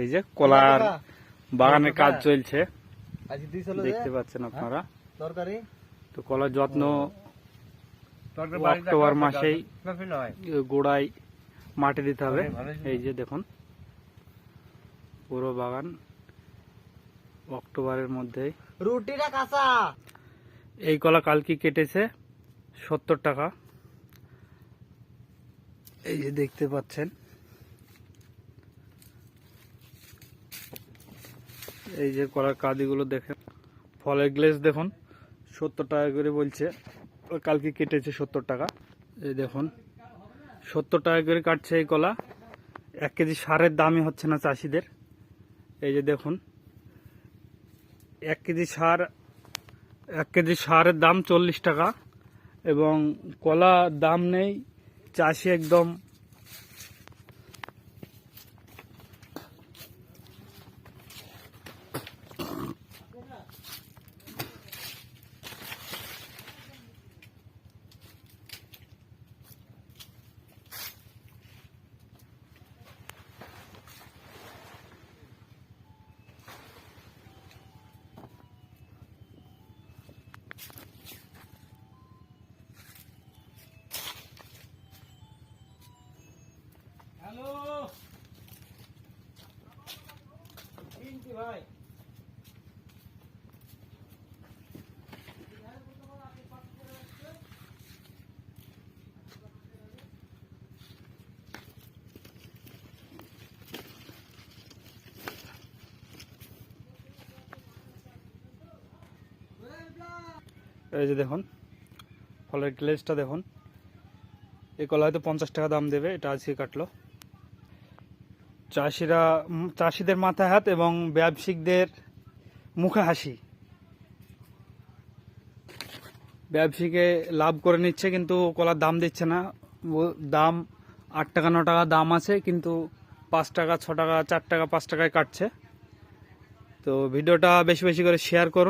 এই যে কলার টাকা? বাগানের কাজ চলছে। আজকে দিয়েছিল যে দেখতে পাচ্ছেন আপনারা। তরকারি। তো কলার যত্ন অক্টোবর মাসেই গোড়ায় মাটি দিতে হবে। এই যে দেখুন পুরো বাগান অক্টোবরের মধ্যেই রুটিটা কাঁচা। এই কলা কালকে কেটেছে সত্তর টাকা। এই যে দেখতে পাচ্ছেন এই যে কলার কাদিগুলো দেখেন। ফলের গ্লেস দেখুন, সত্তর টাকা করে বলছে। কালকে কেটেছে সত্তর টাকা। এই দেখুন, সত্তর টাকা করে কাটছে এই কলা। এক কেজি সারের দামই হচ্ছে না চাষিদের। এই যে দেখুন, এক কেজি সার, এক কেজি সারের দাম চল্লিশ টাকা। এবং কলা দাম নেই, চাষি একদম হ্যালো ভাই। এই যে দেখুন, ফলের গ্লেসটা দেখুন। এই কলা হয়তো পঞ্চাশ টাকা দাম দেবে, এটা আজকে কাটলো। চাষিরা চাষিদের মাথায় হাত এবং ব্যবসায়িকদের মুখে হাসি। ব্যবসায়ীকে লাভ করে নিচ্ছে কিন্তু কলার দাম দিচ্ছে না। দাম আট টাকা, ন টাকা দাম আছে কিন্তু পাঁচ টাকা, ছ টাকা, চার টাকা, পাঁচ টাকায় কাটছে। তো ভিডিওটা বেশি বেশি করে শেয়ার করুন।